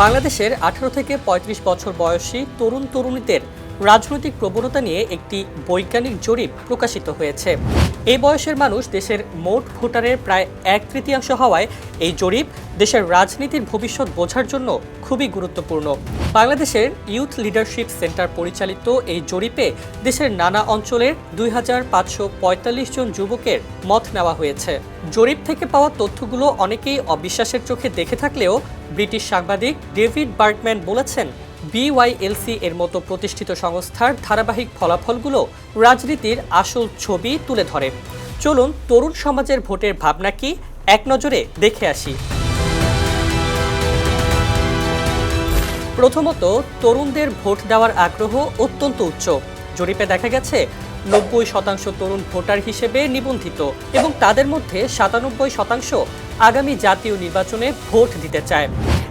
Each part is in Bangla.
বাংলাদেশের আঠারো থেকে ৩৫ বছর বয়সী তরুণ তরুণীদের রাজনৈতিক প্রবণতা নিয়ে একটি বৈজ্ঞানিক জরিপ প্রকাশিত হয়েছে। এই বয়সের মানুষ দেশের মোট ভোটারের প্রায় এক তৃতীয়াংশ হওয়ায় এই জরিপ দেশের রাজনীতির ভবিষ্যৎ বোঝার জন্য খুবই গুরুত্বপূর্ণ। বাংলাদেশের ইউথ লিডারশিপ সেন্টার পরিচালিত এই জরিপে দেশের নানা অঞ্চলের দুই হাজার পাঁচশো পঁয়তাল্লিশ জন যুবকের মত নেওয়া হয়েছে। জরিপ থেকে পাওয়া তথ্যগুলো অনেকেই অবিশ্বাসের চোখে দেখে থাকলেও ব্রিটিশ সাংবাদিক ডেভিড বার্গম্যান বলেছেন বিওয়াইএলসি এর মতো প্রতিষ্ঠিত সংস্থার ধারাবাহিক ফলাফলগুলো রাজনীতির আসল ছবি তুলে ধরে। চলুন তরুণ সমাজের ভোটের ভাবনা কি এক নজরে দেখে আসি। প্রথমত, তরুণদের ভোট দেওয়ার আগ্রহ অত্যন্ত উচ্চ। জরিপে দেখা গেছে, নব্বই শতাংশ তরুণ ভোটার হিসেবে নিবন্ধিত এবং তাদের মধ্যে সাতানব্বই শতাংশ আগামী জাতীয় নির্বাচনে ভোট দিতে চায়।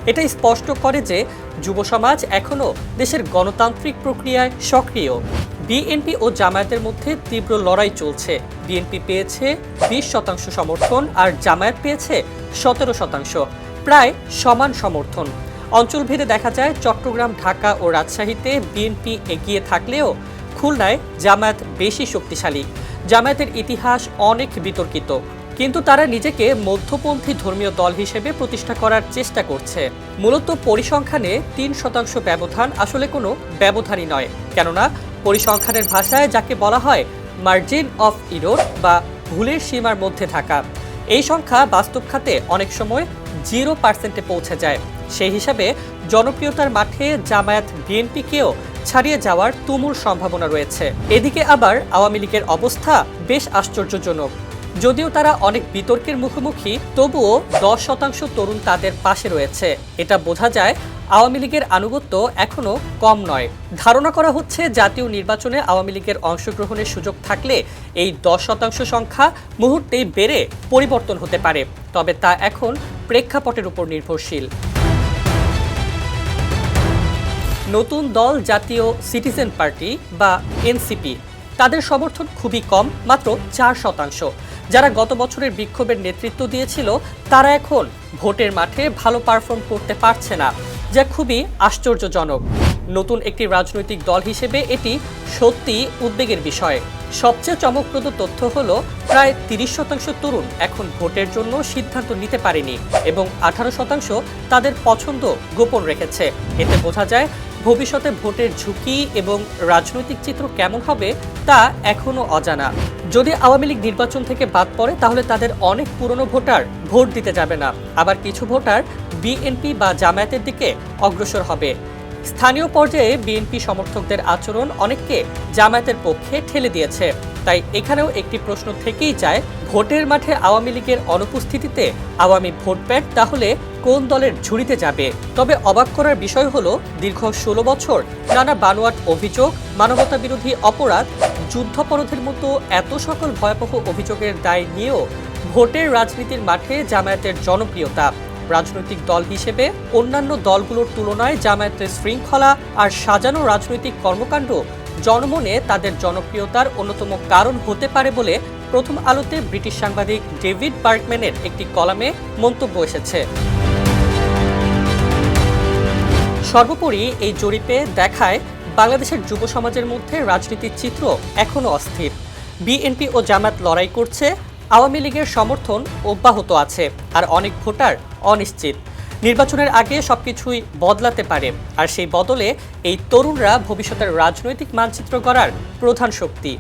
এটা স্পষ্ট করে যে যুব সমাজ এখনও দেশের গণতান্ত্রিক প্রক্রিয়ায় সক্রিয়। বিএনপি ও জামায়াতের মধ্যে তীব্র লড়াই চলছে। বিএনপি পেয়েছে বিশ শতাংশ সমর্থন আর জামায়াত পেয়েছে সতেরো শতাংশ, প্রায় সমান সমর্থন। অঞ্চলভেদে দেখা যায় চট্টগ্রাম, ঢাকা ও রাজশাহীতে বিএনপি এগিয়ে থাকলেও খুলনায় জামায়াত বেশি শক্তিশালী। জামায়াতের ইতিহাস অনেক বিতর্কিত। কিন্তু তারা নিজেকে মধ্যপন্থী ধর্মীয় দল হিসেবে প্রতিষ্ঠা করার চেষ্টা করছে। মূলত পরিসংখ্যানে তিন শতাংশ ব্যবধান আসলে কোনো ব্যবধানই নয়। কেননা, পরিসংখ্যানের ভাষায় যাকে বলা হয় মার্জিন অফ ইরোড বা ভুলের সীমার মধ্যে থাকা। এই সংখ্যা বাস্তব খাতে অনেক সময় জিরো পার্সেন্টে পৌঁছে যায়। সেই হিসাবে জনপ্রিয়তার মাঠে জামায়াত বিএনপিকেও ছাড়িয়ে যাওয়ার তুমুল সম্ভাবনা রয়েছে। এদিকে আবার আওয়ামী লীগের অবস্থা বেশ আশ্চর্যজনক। যদিও তারা অনেক বিতর্কের মুখোমুখি, তবুও দশ শতাংশ তরুণ তাদের পাশে রয়েছে। এটা বোঝা যায় আওয়ামী লীগের আনুগত্য এখনও কম নয়। ধারণা করা হচ্ছে জাতীয় নির্বাচনে আওয়ামী লীগের অংশগ্রহণের সুযোগ থাকলে এই দশ শতাংশ সংখ্যা মুহূর্তেই বেড়ে পরিবর্তন হতে পারে। তবে তা এখন প্রেক্ষাপটের উপর নির্ভরশীল। নতুন দল জাতীয় সিটিজেন পার্টি বা এনসিপি তাদের সমর্থন খুবই কম, মাত্র চার শতাংশ। যারা গত বছরের বিক্ষোভের নেতৃত্ব দিয়েছিল, তারা এখন ভোটের মাঠে ভালো পারফর্ম করতে পারছে না, যা খুবই আশ্চর্যজনক। নতুন একটি রাজনৈতিক দল হিসেবে এটি সত্যি উদ্বেগের বিষয়। সবচেয়ে চমকপ্রদ তথ্য হলো, প্রায় তিরিশ শতাংশ তরুণ এখন ভোটের জন্য সিদ্ধান্ত নিতে পারেনি এবং আঠারো শতাংশ তাদের পছন্দ গোপন রেখেছে। এতে বোঝা যায় ভবিষ্যতে ভোটের ঝুঁকি এবং রাজনৈতিক চিত্র কেমন হবে তা এখনও অজানা। যদি আওয়ামী লীগ নির্বাচন থেকে বাদ পড়ে, তাহলে তাদের অনেক পুরনো ভোটার ভোট দিতে যাবে না। আবার কিছু ভোটার বিএনপি বা জামায়াতের দিকে অগ্রসর হবে। স্থানীয় পর্যায়ে বিএনপি সমর্থকদের আচরণ অনেককে জামায়াতের পক্ষে ঠেলে দিয়েছে। তাই এখানেও একটি প্রশ্ন থেকেই যায়, ভোটের মাঠে আওয়ামী লীগের অনুপস্থিতিতে আওয়ামী ভোট ব্যাংক তাহলে কোন দলের ঝুড়িতে যাবে? তবে অবাক করার বিষয় হলো, দীর্ঘ ষোলো বছর নানা বানোয়াট অভিযোগ, মানবতা বিরোধী অপরাধ, যুদ্ধাপরাধের মতো এত সকল ভয়াবহ অভিযোগের দায় নিয়েও ভোটের রাজনীতির মাঠে জামায়াতের জনপ্রিয়তা। রাজনৈতিক দল হিসেবে অন্যান্য দলগুলোর তুলনায় জামায়াতের শৃঙ্খলা আর সাজানো রাজনৈতিক কর্মকাণ্ড জনমনে তাদের জনপ্রিয়তার অন্যতম কারণ হতে পারে বলে প্রথম আলোতে ব্রিটিশ সাংবাদিক ডেভিড বার্গম্যানের একটি কলামে মন্তব্য এসেছে। সর্বোপরি এই জরিপে দেখায় বাংলাদেশের যুব সমাজের মধ্যে রাজনীতির চিত্র এখনও অস্থির। বিএনপি ও জামাত লড়াই করছে, আওয়ামী লীগের সমর্থন অব্যাহত আছে, আর অনেক ভোটার অনিশ্চিত। নির্বাচনের আগে সবকিছুই বদলাতে পারে, আর সেই বদলে এই তরুণরা ভবিষ্যতের রাজনৈতিক মানচিত্র গড়ার প্রধান শক্তি।